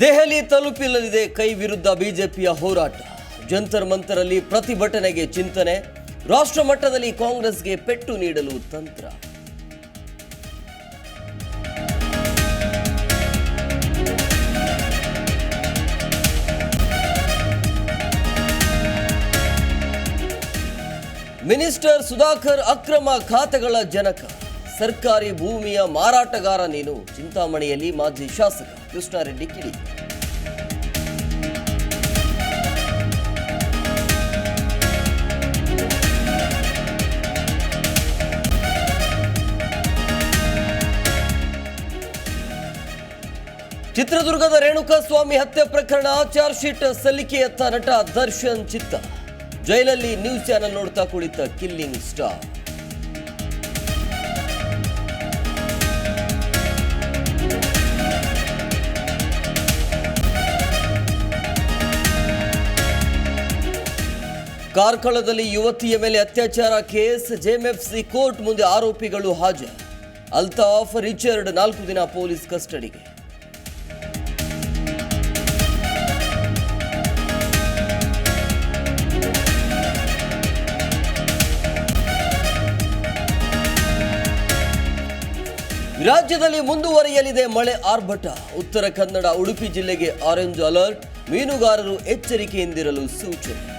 ದೆಹಲಿ ತಲುಪಿಲ್ಲದಿದೆ ಕೈ ವಿರುದ್ಧ ಬಿಜೆಪಿಯ ಹೋರಾಟ. ಜಂತರ್ ಮಂತರಲ್ಲಿ ಪ್ರತಿಭಟನೆಗೆ ಚಿಂತನೆ. ರಾಷ್ಟ್ರ ಮಟ್ಟದಲ್ಲಿ ಕಾಂಗ್ರೆಸ್ಗೆ ಪೆಟ್ಟು ನೀಡಲು ತಂತ್ರ. ಮಿನಿಸ್ಟರ್ ಸುಧಾಕರ್ ಅಕ್ರಮ ಖಾತೆಗಳ ಜನಕ. ಸರ್ಕಾರಿ ಭೂಮಿಯ ಮಾರಾಟಗಾರ ನೀನು. ಚಿಂತಾಮಣಿಯಲ್ಲಿ ಮಾಜಿ ಶಾಸಕ ಕೃಷ್ಣಾರೆಡ್ಡಿ ಕಿಡಿ. ಚಿತ್ರದುರ್ಗದ ರೇಣುಕಾಸ್ವಾಮಿ ಹತ್ಯೆ ಪ್ರಕರಣ ಚಾರ್ಜ್ ಶೀಟ್ ಸಲ್ಲಿಕೆಯತ್ತ ನಟ ದರ್ಶನ್ ಚಿತ್ತ. ಜೈಲಲ್ಲಿ ನ್ಯೂಸ್ ಚಾನೆಲ್ ನೋಡ್ತಾ ಕುಳಿತ ಕಿಲ್ಲಿಂಗ್ ಸ್ಟಾರ್. ಕಾರ್ಕಳದಲ್ಲಿ ಯುವತಿಯ ಮೇಲೆ ಅತ್ಯಾಚಾರ ಕೇಸ್ ಜೆಎಂಎಫ್ಸಿ ಕೋರ್ಟ್ ಮುಂದೆ ಆರೋಪಿಗಳು ಹಾಜರು. ಅಲ್ತಾಫ್ ರಿಚರ್ಡ್ ನಾಲ್ಕು ದಿನ ಪೊಲೀಸ್ ಕಸ್ಟಡಿಗೆ. ರಾಜ್ಯದಲ್ಲಿ ಮುಂದುವರಿಯಲಿದೆ ಮಳೆ ಆರ್ಭಟ. ಉತ್ತರ ಕನ್ನಡ, ಉಡುಪಿ ಜಿಲ್ಲೆಗೆ ಆರೆಂಜ್ ಅಲರ್ಟ್. ಮೀನುಗಾರರು ಎಚ್ಚರಿಕೆಯಿಂದಿರಲು ಸೂಚನೆ.